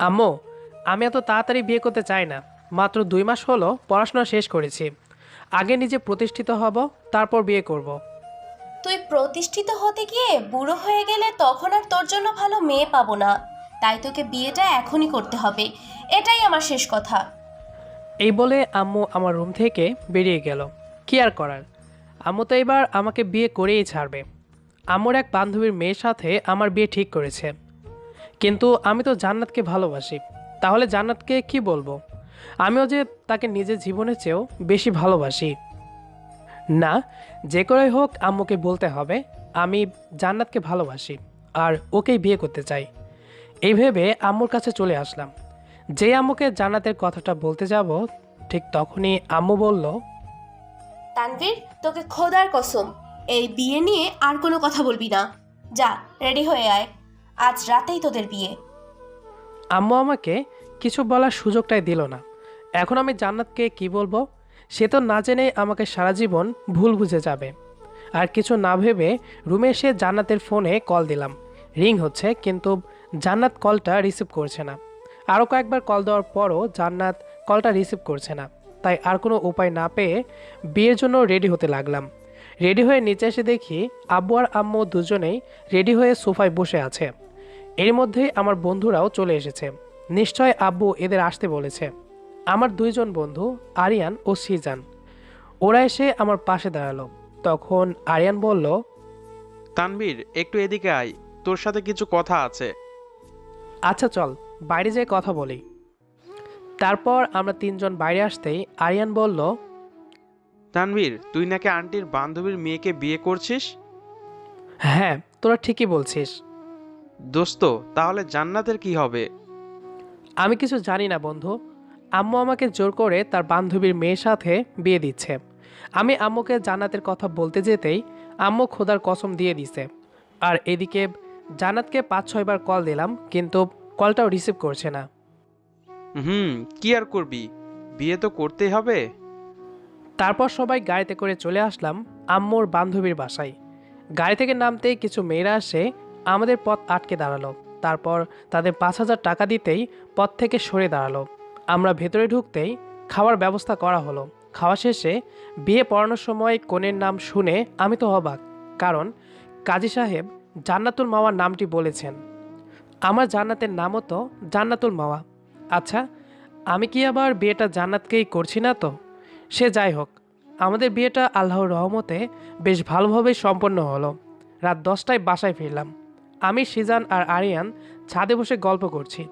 আম্মু আমি এত তাড়াতাড়ি বিয়ে করতে চাই না। মাত্র দুই মাস হলো পড়াশোনা শেষ করেছি। আগে নিজে প্রতিষ্ঠিত হব তারপর বিয়ে করব। তুই প্রতিষ্ঠিত হতে গিয়ে বুড়ো হয়ে গেলে তখন আর তোর জন্য ভালো মেয়ে পাবো না। তাই তোকে বিয়েটা এখনই করতে হবে। এটাই আমার শেষ কথা। এই বলে আম্মু আমার রুম থেকে বেরিয়ে গেল। কি আর করার? আম্মু তো এবার আমাকে বিয়ে করেই ছাড়বে। আম্মুর এক বান্ধবীর মেয়ের সাথে আমার বিয়ে ঠিক করেছে। কিন্তু আমি তো জান্নাতকে ভালোবাসি। তাহলে জান্নাতকে কি বলব? আমিও যে তাকে নিজের জীবনের চেয়েও বেশি ভালোবাসি। না, যে করেই হোক আম্মুকে বলতে হবে, আমি জান্নাতকে ভালোবাসি, আর ওকেই বিয়ে করতে চাই। এই ভেবে আম্মুর কাছে চলে আসলাম। যে আম্মুকে জান্নাতের কথাটা বলতে যাব, ঠিক তখনই আম্মু বলল, তানভীর, তোকে খোদার কসম, এই বিয়ে নিয়ে আর কোনো কথা বলবি না। যা রেডি হয়ে আয়। আজ রাতেই তোদের বিয়ে। আম্মু আমাকে কিছু বলার সুযোগটাই দিল না। এখন আমি জান্নাতকে কি বলব? সে তো না জেনে আমাকে সারা জীবন ভুল বুঝে যাবে। আর কিছু না ভেবে রুমে এসে জান্নাতের ফোনে কল দিলাম। রিং হচ্ছে, কিন্তু জান্নাত কলটা রিসিভ করছে না। আরও কয়েকবার কল দেওয়ার পরও জান্নাত কলটা রিসিভ করছে না। তাই আর কোনো উপায় না পেয়ে বিয়ের জন্য রেডি হতে লাগলাম। রেডি হয়ে নিচে এসে দেখি আব্বু আর আম্মু দুজনেই রেডি হয়ে সোফায় বসে আছে। এর মধ্যেই আমার বন্ধুরাও চলে এসেছে। নিশ্চয় আব্বু এদের আসতে বলেছে। আমার দুইজন বন্ধু আরিয়ান ও সিজান। ওরা এসে আমার পাশে দাঁড়াল। তখন আরিয়ান বলল তানভীর একটু এদিকে আয়। তোর সাথে কিছু কথা আছে। আচ্ছা চল বাইরে যেয়ে কথা বলি। তারপর আমরা তিনজন বাইরে আসতেই আরিয়ান বলল তানভীর তুই নাকি আন্টির বান্ধবীর মেয়েকে বিয়ে করছিস? হ্যাঁ তোরা ঠিকই বলছিস। দোস্ত তাহলে জান্নাতের কি হবে? আমি কিছু জানি না বন্ধু। আম্মু আমাকে জোর করে তার বান্ধবীর মেয়ের সাথে বিয়ে দিচ্ছে। আমি আম্মুকে জান্নাতের কথা বলতে যেতেই আম্মু খোদার কসম দিয়ে দিছে। আর এদিকে জান্নাতকে পাঁচ ছয়বার কল দিলাম কিন্তু কলটাও রিসিভ করছে না। হুম কি আর করবি? বিয়ে তো করতেই হবে। তারপর সবাই গাড়িতে করে চলে আসলাম আম্মুর বান্ধবীর বাসায়। গাড়ি থেকে নামতেই কিছু মেয়েরা এসে আমাদের পথ আটকে দাঁড়াল। তারপর তাদের পাঁচ হাজার টাকা দিতেই পথ থেকে সরে দাঁড়াল। আমরা ভেতরে ঢুকতেই খাওয়ার ব্যবস্থা করা হলো। খাওয়া শেষে বিয়ে পড়ানোর সময় কনের নাম শুনে আমি তো অবাক, কারণ কাজী সাহেব জান্নাতুল মাওয়ার নামটি বলেছেন। আমার জান্নাতের নামও তো জান্নাতুল মাওয়া। আচ্ছা আমি কি আবার বিয়েটা জান্নাতকেই করছি না তো? সে যাই হোক, আমাদের বিয়েটা আল্লাহর রহমতে বেশ ভালোভাবেই সম্পন্ন হলো। রাত দশটায় বাসায় ফিরলাম। আমি, সিজান আর আরিয়ান ছাদে বসে গল্প করছি।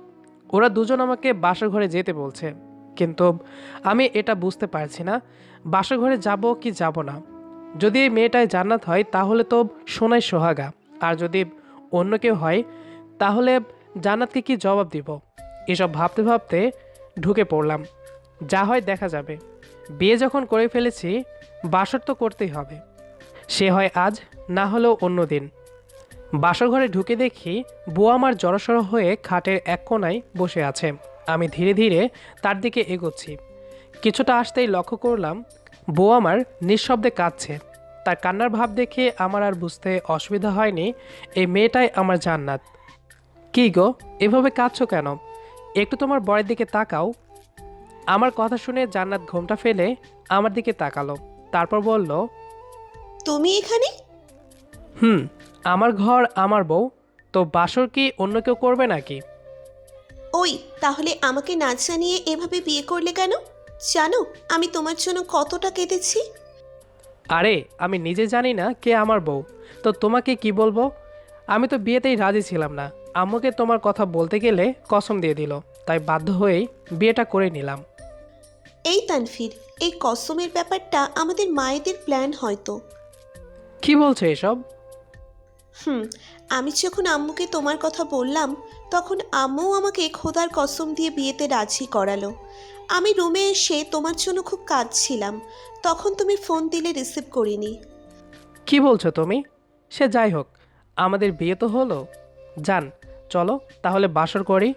ওরা দুজন আমাকে বাসর ঘরে যেতে বলছে। কিন্তু আমি এটা বুঝতে পারছি না বাসর ঘরে যাব কি যাব না। যদি এই মেয়েটায় জান্নাত হয়, তাহলে তো সোনাই সোহাগা। আর যদি অন্য কেউ হয়, তাহলে জান্নাতকে কি জবাব দিব? এসব ভাবতে ভাবতে ঢুকে পড়লাম। যা হয় দেখা যাবে। বিয়ে যখন করে ফেলেছি, বাসর তো করতেই হবে। সে হয় আজ, না হলেও অন্য দিন বাসর ঘরে ঢুকে দেখি বউ আমার জড়সড় হয়ে খাটের এক কোনায় বসে আছে। আমি ধীরে ধীরে তার দিকে এগোচ্ছি। কিছুটা আসতেই লক্ষ্য করলাম বউ আমার নিঃশব্দে কাঁদছে। তার কান্নার ভাব দেখে আমার আর বুঝতে অসুবিধা হয়নি এই মেয়েটাই আমার জান্নাত। কী গো এভাবে কাঁদছো কেন? একটু তোমার বরের দিকে তাকাও। আমার কথা শুনে জান্নাত ঘোমটা ফেলে আমার দিকে তাকালো। তারপর বলল তুমি এখানে? হুম আমার ঘর আমার বউ তো বাসর কি অন্য কেউ করবে নাকি? ওই তাহলে আমাকে না জানিয়ে এভাবে বিয়ে করলে কেন? জানো আমি তোমার জন্য কতটা কেঁদেছি। আরে আমি নিজে জানি না কে আমার বউ তো তোমাকে কি বলব? আমি তো বিয়েতেই রাজি ছিলাম না। আম্মুকে তোমার কথা বলতে গেলে কসম দিয়ে দিল তাই বাধ্য হয়েই বিয়েটা করে নিলাম। এই তানফির এই কসমের ব্যাপারটা আমাদের মায়েদের প্ল্যান হয়তো। কি বলছো এসব? হুম। আমি যখন আম্মুকে তোমার কথা বললাম তখন আম্মু আমাকে খোদার কসম দিয়ে বিয়েতে রাজি করালো। আমি রুমে এসে তোমার জন্য খুব কাঁদছিলাম। তখন তুমি ফোন দিলে রিসিভ করিনি। কি বলছো তুমি? সে যাই হোক আমাদের বিয়ে তো হলো। যান চলো তাহলে বাসর করি।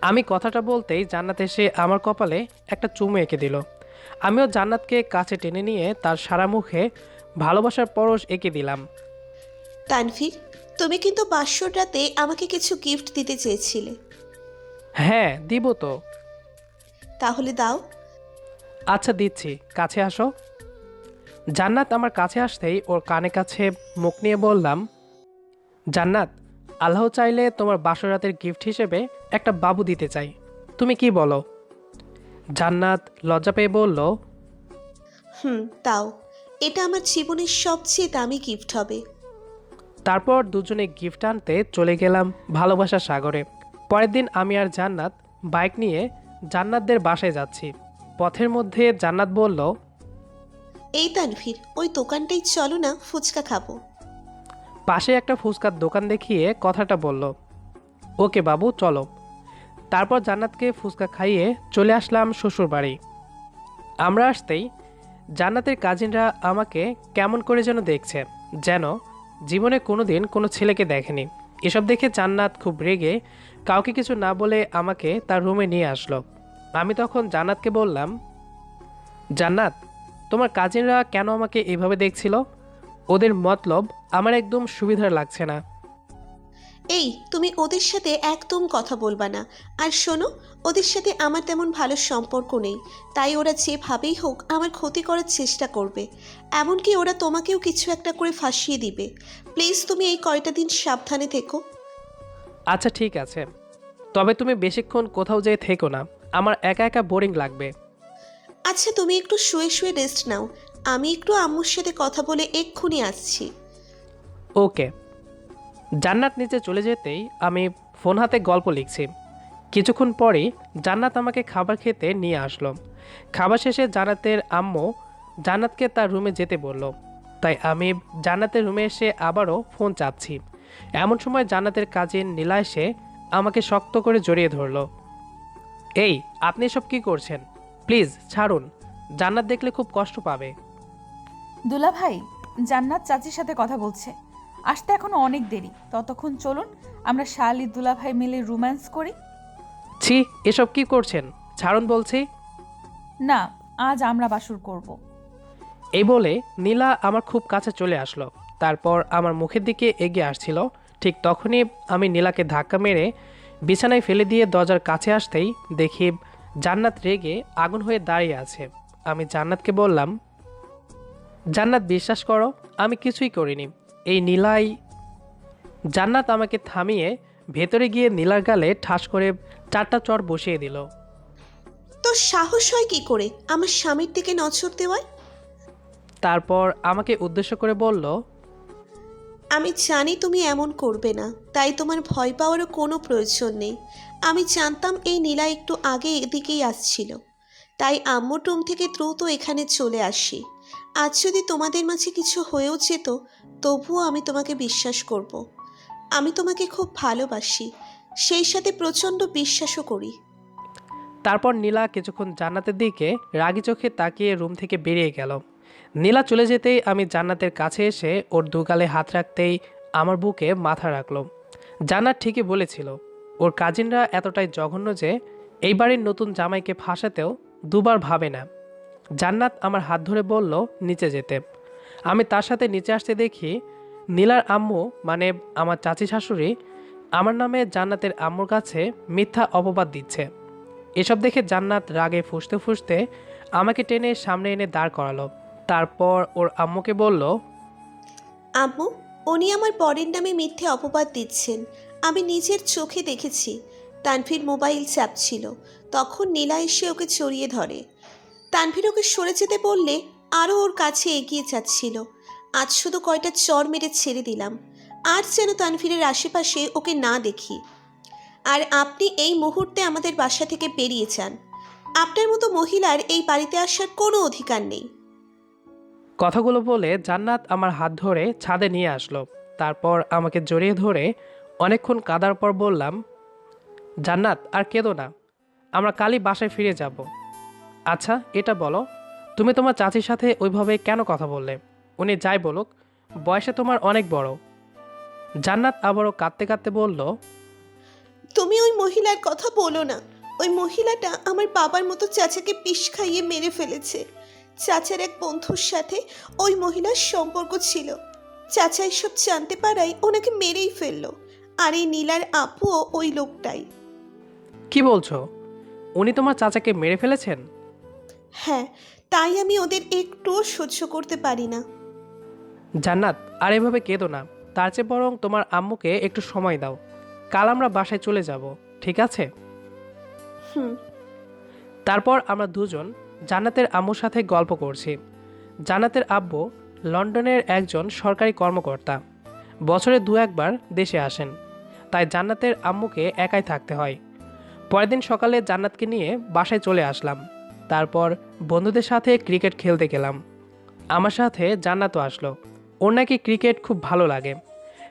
আমি কথাটা বলতেই জান্নাত এসে আমার কপালে একটা চুমু এঁকে দিল। আমিও জান্নাতকে কাছে টেনে নিয়ে তার সারা মুখে ভালোবাসার পরশ এঁকে দিলাম। তানভীর তুমি কিন্তু পাঁচশোর রাতে আমাকে কিছু গিফট দিতে চেয়েছিলে। হ্যাঁ দিব তো। তাহলে দাও। আচ্ছা দিচ্ছি। কাছে আসো। জান্নাত আমার কাছে আসতেই ওর কানে কাছে মুখ নিয়ে বললাম জান্নাত আল্লাহ চাইলে তোমার বাসরাতের গিফট হিসেবে একটা বাবু দিতে চাই। তুমি কি বলো? জান্নাত লজ্জা পেয়ে বলল হুম তাও এটা আমার জীবনের সবচেয়ে দামি গিফট হবে। তারপর দুজনে গিফট আনতে চলে গেলাম ভালোবাসা সাগরে। পরের দিন আমি আর জান্নাত বাইক নিয়ে জান্নাতদের বাসায় যাচ্ছি। পথের মধ্যে জান্নাত বলল এই তানভীর ওই দোকানটাই চলো না ফুচকা খাব। পাশে একটা ফুচকার দোকান দেখিয়ে কথাটা বলল ওকে বাবু চলো। তারপর জান্নাতকে ফুচকা খাইয়ে চলে আসলাম শ্বশুর বাড়ি। আমরা আসতেই জান্নাতের কাজিনরা আমাকে কেমন করে যেন দেখছে যেন জীবনে কোনোদিন কোনো ছেলেকে দেখেনি। এসব দেখে জান্নাত খুব রেগে কাউকে কিছু না বলে আমাকে তার রুমে নিয়ে আসলো। আমি তখন জান্নাতকে বললাম, জান্নাত, তোমার কাজিনরা কেন আমাকে এভাবে দেখছিল? ওদের মতলব আমার একদম সুবিধার লাগছে না। এই তুমি ওদের সাথে একদম কথা বলবা না। আর শোনো ওদের সাথে আমার তেমন ভালো সম্পর্ক নেই। তাই ওরা যেভাবেই হোক আমার ক্ষতি করার চেষ্টা করবে। এমনকি ওরা তোমাকেও কিছু একটা করে ফাঁসিয়ে দিবে। প্লিজ তুমি এই কয়টা দিন সাবধানে থেকো। আচ্ছা ঠিক আছে। তবে তুমি বেশিক্ষণ কোথাও যেয়ে থেকো না। আমার একা একা বোরিং লাগবে। আচ্ছা তুমি একটু শুয়ে শুয়ে রেস্ট নাও। আমি একটু আম্মুর সাথে কথা বলে এক্ষুনি আসছি। ওকে। জান্নাত নিচে চলে যেতেই আমি ফোন হাতে গল্প লিখছি। কিছুক্ষণ পরেই জান্নাত আমাকে খাবার খেতে নিয়ে আসলো। খাবার শেষে জান্নাতের আম্মু জান্নাতকে তার রুমে যেতে বলল। তাই আমি জান্নাতের রুমে এসে আবারও ফোন চাচ্ছি। এমন সময় জান্নাতের কাজিন নীলা এসে আমাকে শক্ত করে জড়িয়ে ধরলো। এই, আপনি সব কি করছেন? প্লিজ, ছাড়ুন। জান্নাত দেখলে খুব কষ্ট পাবে। দুলা ভাই জান্নাত চাচির সাথে কথা বলছে। আসতে এখনও অনেক দেরি। ততক্ষণ চলুন আমরা শালি দুলা ভাই মিলে রোম্যান্স করি। ছি এসব কি করছেন? ছাড়ুন বলছি। না আজ আমরা বাসুর করব। এই বলে নীলা আমার খুব কাছে চলে আসলো। তারপর আমার মুখের দিকে এগিয়ে আসছিল। ঠিক তখনই আমি নীলাকে ধাক্কা মেরে বিছানায় ফেলে দিয়ে দরজার কাছে আসতেই দেখি জান্নাত রেগে আগুন হয়ে দাঁড়িয়ে আছে। আমি জান্নাতকে বললাম জান্নাত বিশ্বাস করো আমি কিছুই করিনি। এই নীলাই জান্নাত আমাকে থামিয়ে ভেতরে গিয়ে নীলার গালে ঠাস করে চারটা চর বসিয়ে দিল। তো সাহস হয় কি করে? আমার স্বামীর দিকে নজর দেওয়ায়? তারপর আমাকে উদ্দেশ্য করে বলল আমি জানি তুমি এমন করবে না তাই তোমার ভয় পাওয়ারও কোনো প্রয়োজন নেই। আমি জানতাম এই নীলা একটু আগে এদিকেই আসছিল। তাই আম্মুর রুম থেকে দ্রুত এখানে চলে আসি। আজ যদি তোমাদের মাঝে কিছু হয়েও যেত, তবুও আমি তোমাকে বিশ্বাস করব। আমি তোমাকে খুব ভালোবাসি, সেই সাথে প্রচণ্ড বিশ্বাসও করি। তারপর নীলা কিছুক্ষণ জান্নাতের দিকে রাগি চোখে তাকিয়ে রুম থেকে বেরিয়ে গেল। নীলা চলে যেতেই আমি জান্নাতের কাছে এসে ওর দুগালে হাত রাখতেই আমার বুকে মাথা রাখল। জান্নাত ঠিকই বলেছিল, ওর কাজিনরা এতটাই জঘন্য যে, এই বাড়ির নতুন জামাইকে ফাঁসাতেও দুবার ভাবে না। জান্নাত আমার হাত ধরে বলল, নিচে যেতে। আমি তার সাথে নিচে আসতে দেখি, নীলার আম্মু মানে আমার চাচি শাশুড়ি, আমার নামে জান্নাতের আম্মুর কাছে মিথ্যা অপবাদ দিচ্ছে। এসব দেখে জান্নাত রাগে ফুসতে ফুসতে আমাকে টেনে সামনে এনে দাঁড় করালো। তারপর ওর আম্মুকে বলল, আম্মু, উনি আমার বরের নামে মিথ্যে অপবাদ দিচ্ছেন। আমি নিজের চোখে দেখেছি। তানভীর মোবাইল চাপছিল। তখন নীলা এসে ওকে জড়িয়ে ধরে। তানভীর ওকে সরে যেতে বললে আরও ওর কাছে এগিয়ে যাচ্ছিল। আজ শুধু কয়টা চর মেরে ছেড়ে দিলাম। আর যেন তানভীরের আশেপাশে ওকে না দেখি। আর আপনি এই মুহূর্তে আমাদের বাসা থেকে বেরিয়ে যান। আপনার মতো মহিলার এই বাড়িতে আসার কোনো অধিকার নেই। কথাগুলো বলে জান্নাত আমার হাত ধরে ছাদে নিয়ে আসলো। তারপর আমাকে জড়িয়ে ধরে অনেকক্ষণ কাদার পর বললাম, জান্নাত, আর কেঁদো না। আমরা কালই বাসায় ফিরে যাব। আচ্ছা এটা বলো। তুমি তোমার চাচির সাথে ওইভাবে কেন কথা বললে? উনি যাই বলুক বয়সে তোমার অনেক বড়। জান্নাত আবারও কাঁদতে কাঁদতে বলল তুমি ওই মহিলার কথা বলো না। ওই মহিলাটা আমার বাবার মতো চাচাকে পিস খাইয়ে মেরে ফেলেছে। চাচার এক বন্ধুর সাথে ওই মহিলার সম্পর্ক ছিল। চাচা এসব জানতে পারায় ওনাকে মেরেই ফেলল। আর এই নীলার আপুও ওই লোকটাই। কি বলছো? উনি তোমার চাচাকে মেরে ফেলেছেন? হ্যাঁ তাই আমি ওদের একটুও সহ্য করতে পারি না। জান্নাত আর এভাবে কেঁদো না। তার চেয়ে বরং তোমার আম্মুকে একটু সময় দাও। কাল আমরা বাসায় চলে যাব ঠিক আছে? হুম। তারপর আমরা দুজন জান্নাতের আম্মুর সাথে গল্প করছি। জান্নাতের আব্বু লন্ডনের একজন সরকারি কর্মকর্তা। বছরে দু একবার দেশে আসেন। তাই জান্নাতের আম্মুকে একাই থাকতে হয়। পরের দিন সকালে জান্নাতকে নিয়ে বাসায় চলে আসলাম। তারপর বন্ধুদের সাথে ক্রিকেট খেলতে গেলাম। আমার সাথে জান্নাতও আসলো। ওর নাকি ক্রিকেট খুব ভালো লাগে।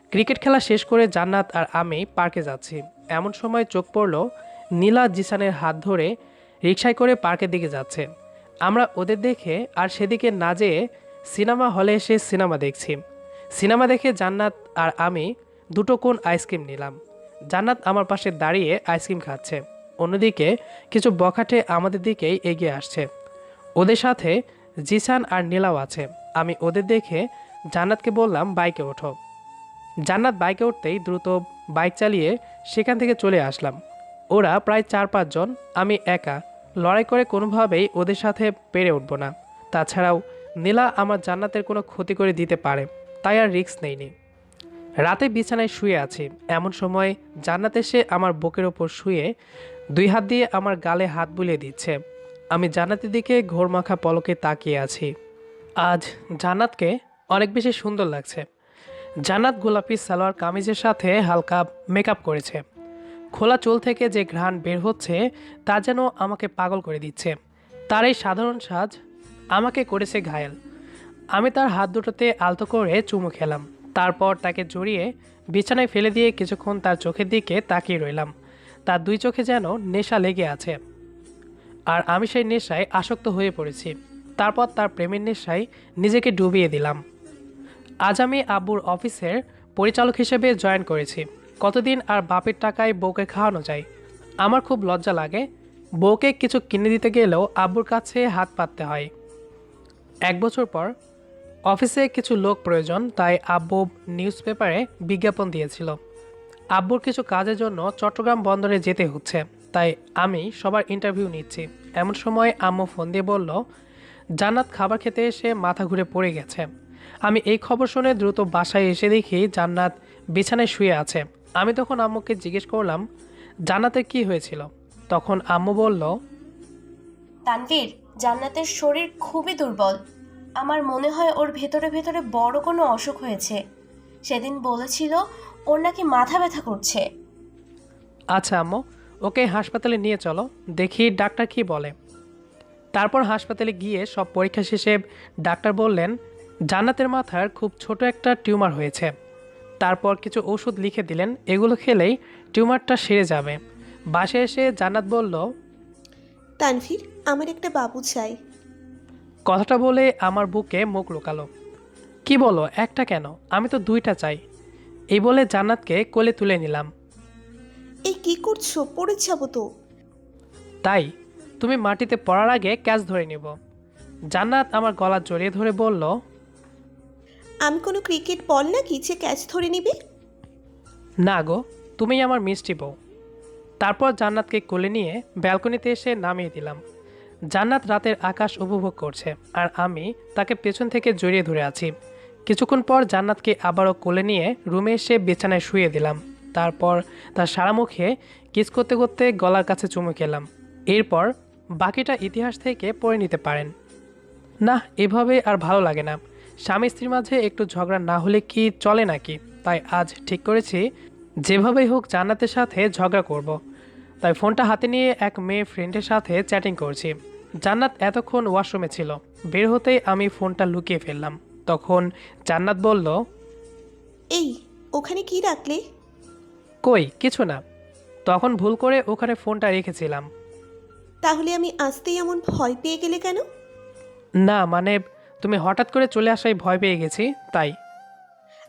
ক্রিকেট খেলা শেষ করে জান্নাত আর আমি পার্কে যাচ্ছি। এমন সময় চোখ পড়ল নীলা জিসানের হাত ধরে রিকশায় করে পার্কের দিকে যাচ্ছে। আমরা ওদের দেখে আর সেদিকে না যেয়ে সিনেমা হলে এসে সিনেমা দেখছি। সিনেমা দেখে জান্নাত আর আমি দুটো কোন আইসক্রিম নিলাম। জান্নাত আমার পাশে দাঁড়িয়ে আইসক্রিম খাচ্ছে। অন্যদিকে কিছু বখাটে আমাদের দিকেই এগিয়ে আসছে। ওদের সাথে জিসান আর নীলাও আছে। আমি ওদের দেখে জান্নাতকে বললাম, বাইকে ওঠো। জান্নাত বাইকে উঠতেই দ্রুত বাইক চালিয়ে সেখান থেকে চলে আসলাম। ওরা প্রায় চার পাঁচজন আমি একা। লড়াই করে কোনোভাবেই ওদের সাথে পেরে উঠব না। তাছাড়াও নীলা আমার জান্নাতের কোনো ক্ষতি করে দিতে পারে, তাই আর রিস্ক নেইনি। রাতে বিছানায় শুয়ে আছি। এমন সময় জান্নাত এসে আমার বুকের ওপর শুয়ে দুই হাত দিয়ে আমার গালে হাত বুলিয়ে দিচ্ছে। আমি জান্নাতের দিকে ঘোরমাখা পলকে তাকিয়ে আছি। আজ জান্নাতকে অনেক বেশি সুন্দর লাগছে। জান্নাত গোলাপি সালোয়ার কামিজের সাথে হালকা মেকআপ করেছে। খোলা চুল থেকে যে ঘ্রাণ বের হচ্ছে, তা যেন আমাকে পাগল করে দিচ্ছে। তার এই সাধারণ সাজ আমাকে করেছে ঘায়েল। আমি তার হাত দুটোতে আলতো করে চুমু খেলাম। তারপর তাকে জড়িয়ে বিছানায় ফেলে দিয়ে কিছুক্ষণ তার চোখের দিকে তাকিয়ে রইলাম। তার দুই চোখে যেন নেশা লেগে আছে। আর আমি সেই নেশায় আসক্ত হয়ে পড়েছি। তারপর তার প্রেমের নেশায় নিজেকে ডুবিয়ে দিলাম। আজ আমি আব্বুর অফিসের পরিচালক হিসেবে জয়েন করেছি। কতদিন আর বাপের টাকায় বউকে খাওয়ানো যায়? আমার খুব লজ্জা লাগে। বউকে কিছু কিনে দিতে গেলেও আব্বুর কাছে হাত পাততে হয়। এক বছর পর অফিসে কিছু লোক প্রয়োজন, তাই আব্বু নিউজ পেপারে বিজ্ঞাপন দিয়েছিল। আব্বুর কিছু কাজের জন্য চট্টগ্রাম বন্দরে যেতে হচ্ছে, তাই আমি সবার ইন্টারভিউ নিচ্ছি। এমন সময় আম্মু ফোন দিয়ে বলল, জান্নাত খাবার খেতে এসে মাথা ঘুরে পড়ে গেছে। আমি এই খবর শুনে দ্রুত বাসায় এসে দেখি জান্নাত বিছানায় শুয়ে আছে। আমি তখন আম্মুকে জিজ্ঞেস করলাম, জান্নাতের কি হয়েছিল? তখন আম্মু বলল, তানভীর, জান্নাতের শরীর খুবই দুর্বল। আমার মনে হয় ওর ভেতরে ভেতরে বড় কোনো অসুখ হয়েছে। সেদিন বলেছিল ওর নাকি মাথা ব্যথা করছে। আচ্ছা আম্মু ওকে হাসপাতালে নিয়ে চলো দেখি ডাক্তার কি বলে। তারপর হাসপাতালে গিয়ে সব পরীক্ষা শেষে ডাক্তার বললেন জান্নাতের মাথার খুব ছোট একটা টিউমার হয়েছে। তারপর কিছু ওষুধ লিখে দিলেন এগুলো খেলেই টিউমারটা সেরে যাবে। বাসে এসে জান্নাত বলল তানভীর আমার একটা বাবু চাই। কথাটা বলে আমার বুকে মুখ লুকালো। কি বলো একটা কেন? আমি তো দুইটা চাই। এই বলে জান্নাতকে কোলে তুলে নিলাম। এই কি করছ? পড়ে যাব তো। তাই? তুমি মাটিতে পড়ার আগে ক্যাচ ধরে নিব। জান্নাত আমার গলা জড়িয়ে ধরে বলল আমি কোনো ক্রিকেট বল নাকি যে ক্যাচ ধরে নিবে? না গো তুমিই আমার মিষ্টি বউ। তারপর জান্নাতকে কোলে নিয়ে ব্যালকনিতে এসে নামিয়ে দিলাম। জান্নাত রাতের আকাশ উপভোগ করছে আর আমি তাকে পেছন থেকে জড়িয়ে ধরে আছি। কিছুক্ষণ পর জান্নাতকে আবারও কোলে নিয়ে রুমে এসে বিছানায় শুয়ে দিলাম। তারপর তার সারা মুখে কিস করতে করতে গলার কাছে চুমু খেলাম। এরপর বাকিটা ইতিহাস থেকে পড়ে নিতে পারেন। না, এভাবে আর ভালো লাগে না। স্বামী স্ত্রীর মাঝে একটু ঝগড়া না হলে কি চলে নাকি? তাই আজ ঠিক করেছি, যেভাবেই হোক জান্নাতের সাথে ঝগড়া করব। তাই ফোনটা হাতে নিয়ে এক মেয়ে ফ্রেন্ডের সাথে চ্যাটিং করছি। জান্নাত এতক্ষণ ওয়াশরুমে ছিল। বের হতেই আমি ফোনটা লুকিয়ে ফেললাম। তখন জান্নাত বলল এই ওখানে কি রাখলে? কই কিছু না। তখন ভুল করে ওখানে ফোনটা রেখেছিলাম। তাহলে আমি আসতেই এমন ভয় পেয়ে গেলে কেন? না মানে তুমি হঠাৎ করে চলে আসায় ভয় পেয়ে গেছি তাই।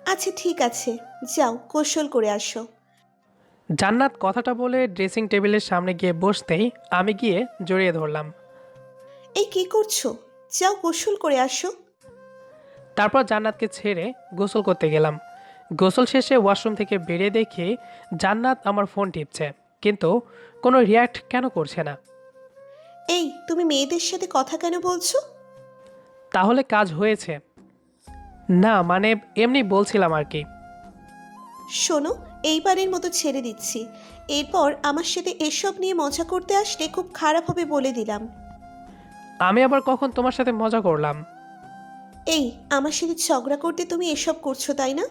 আচ্ছা ঠিক আছে। যাও কৌশল করে আসো। জান্নাত কথাটা বলে ড্রেসিং টেবিলের সামনে গিয়ে বসতেই আমি গিয়ে জড়িয়ে ধরলাম। এই কি করছ? যাও গোসল করে আসো। তারপর জান্নাতকে ছেড়ে গোসল করতে গেলাম। গোসল শেষে ওয়াশরুম থেকে বেরিয়ে দেখি জান্নাত আমার ফোন টিপছে কিন্তু কোনো রিয়াক্ট কেন করছে না। এই তুমি মেয়েদের সাথে কথা কেন বলছো? তাহলে কাজ হয়েছে। না মানে এমনি বলছিলাম আর কি। শোনো এইবারের মতো ছেড়ে দিচ্ছি। এরপর আমার সাথে এসব নিয়ে মজা করতে আসলে খুব খারাপ হবে বলে দিলাম। আমি আবার কখন তোমার সাথে মজা করলাম? এই আমার সাথে ঝগড়া করতে তুমি এসব করছ তাই না?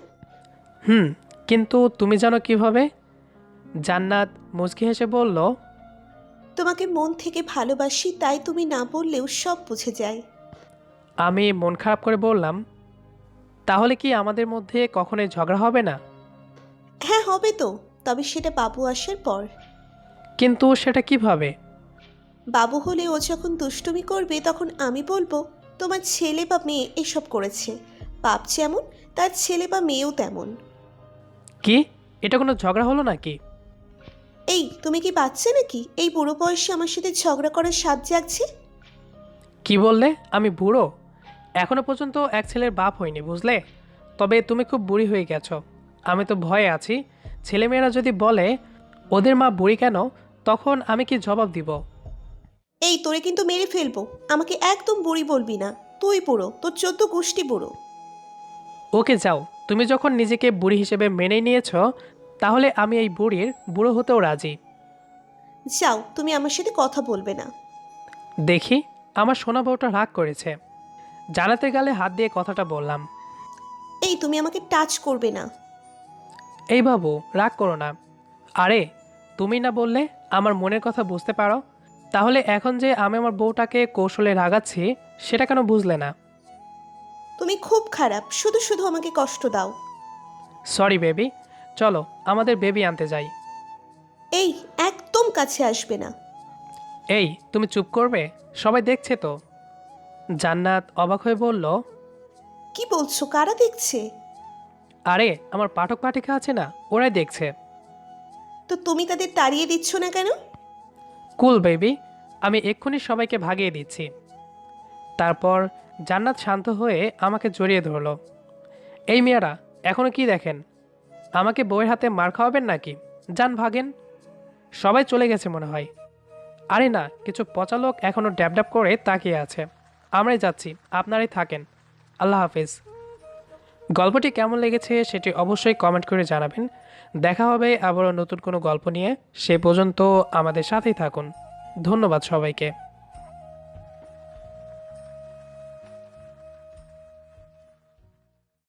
হুম কিন্তু তুমি জানো কীভাবে? জান্নাত মুচকি হেসে বলল তোমাকে মন থেকে ভালোবাসি তাই তুমি না বললেও সব বুঝে যায়। আমি মন খারাপ করে বললাম তাহলে কি আমাদের মধ্যে কখনোই ঝগড়া হবে না? হ্যাঁ হবে তো তবে সেটা বাবু আসার পর। কিন্তু সেটা কীভাবে? বাবু হলে ও যখন দুষ্টুমি করবে তখন আমি বলব তোমার ছেলে বা মেয়ে এসব করেছে। বাপ যেমন তার ছেলে বা মেয়েও তেমন। কি? এটা কোনো ঝগড়া হলো নাকি? এই তুমি কি বাচ্চা নাকি? এই বুড়ো বয়সে আমার সাথে ঝগড়া করার স্বাদ জাগছে? কি বললে? আমি বুড়ো? এখনও পর্যন্ত এক ছেলের বাপ হইনি বুঝলে? তবে তুমি খুব বুড়ি হয়ে গেছো। আমি তো ভয়ে আছি। ছেলেমেয়েরা যদি বলে ওদের মা বুড়ি কেন? তখন আমি কি জবাব দিব? এই তোরে কিন্তু মেরে ফেলব। আমাকে একদম বুড়ি বলবি না। তুই বুড়ো তোর চোদ্দ গোষ্ঠী বুড়ো। ওকে যাও। তুমি যখন নিজেকে বুড়ি হিসেবে মেনে নিয়েছো তাহলে আমি এই বুড়ির বুড়ো হতেও রাজি। যাও তুমি আমার সাথে কথা বলবে না। দেখি আমার সোনা বউটা রাগ করেছে। জানাতে গেলে হাত দিয়ে কথাটা বললাম। এই তুমি আমাকে টাচ করবে না। এই বাবু রাগ করো না। আরে তুমি না বললে আমার মনের কথা বুঝতে পারো? তাহলে এখন যে আমি আমার বউটাকে কৌশলে রাগাচ্ছি সেটা কেন বুঝলে না? তুমি খুব খারাপ শুধু শুধু আমাকে কষ্ট দাও। সরি বেবি চলো আমাদের বেবি আনতে যাই। এই একদম কাছে আসবে না। এই তুমি চুপ করবে? সবাই দেখছে তো। জান্নাত অবাক হয়ে বলল কি বলছো? কারা দেখছে? আরে আমার পাঠক পাঠিকা আছে না ওরাই দেখছে। তো তুমি তাদের তাড়িয়ে দিচ্ছ না কেন? কুল বেবি আমি এক্ষুনি সবাইকে ভাগিয়ে দিচ্ছি। তারপর জান্নাত শান্ত হয়ে আমাকে জড়িয়ে ধরলো। এই মেয়েরা এখনও কি দেখেন? আমাকে বইয়ের হাতে মার খাওয়াবেন নাকি? যান, ভাগেন। সবাই চলে গেছে মনে হয়। আরে না, কিছু পচা লোক এখনও ড্যাব করে তাকিয়ে আছে। আমরাই যাচ্ছি, আপনারাই থাকেন। আল্লাহ হাফিজ। গল্পটি কেমন লেগেছে সেটি অবশ্যই কমেন্ট করে জানাবেন। দেখা হবে আবারও নতুন কোনো গল্প নিয়ে। সে পর্যন্ত আমাদের সাথেই থাকুন। ধন্যবাদ সবাইকে।